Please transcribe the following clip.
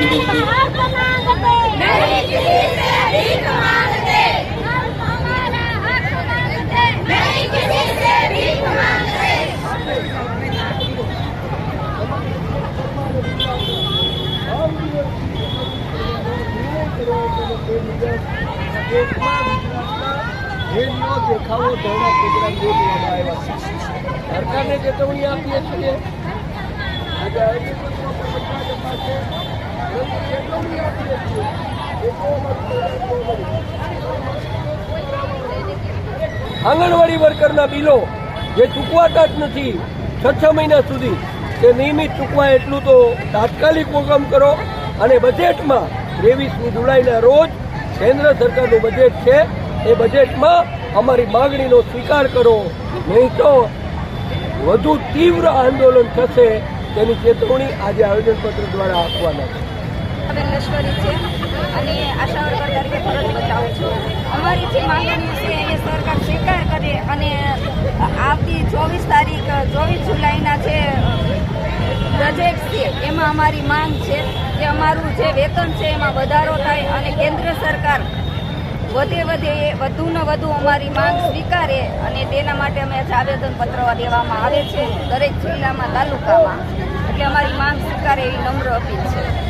I'm going to get the money out of here today. I'm going to. Anganwadi વર્કરના બિલો જે ચૂકવાતા જ નથી, છ છ મહિના સુધી. તે નિયમિત ચૂકવાય એટલું તો તાત્કાલિક હુકમ કરો અને બજેટમાં ત્રેવીસમી જુલાઈના રોજ કેન્દ્ર સરકારનું બજેટ છે, એ બજેટમાં અમારી માગણીનો સ્વીકાર કરો. નહીં તો વધુ તીવ્ર આંદોલન થશે, તેની ચેતવણી આજે આવેદનપત્ર દ્વારા આપવાના છે. બેન લશ્કરી છે. અને આશા વર્કર તરીકે ફરજ બજાવું છું. અમારી જે માંગણીઓ છે, એ સરકાર સ્વીકાર કરે અને આવતી ચોવીસ તારીખ, ચોવીસ જુલાઈના જે બજેટ છે, એમાં અમારી માંગ છે કે અમારું જે વેતન છે, એમાં વધારો થાય અને કેન્દ્ર સરકાર વધે વધે વધુ ને વધુ અમારી માંગ સ્વીકારે અને તેના માટે અમે આજે આવેદનપત્ર દેવામાં આવે છે દરેક જિલ્લામાં, તાલુકામાં. એટલે અમારી માંગ સ્વીકારે એવી નમ્ર અપીલ છે.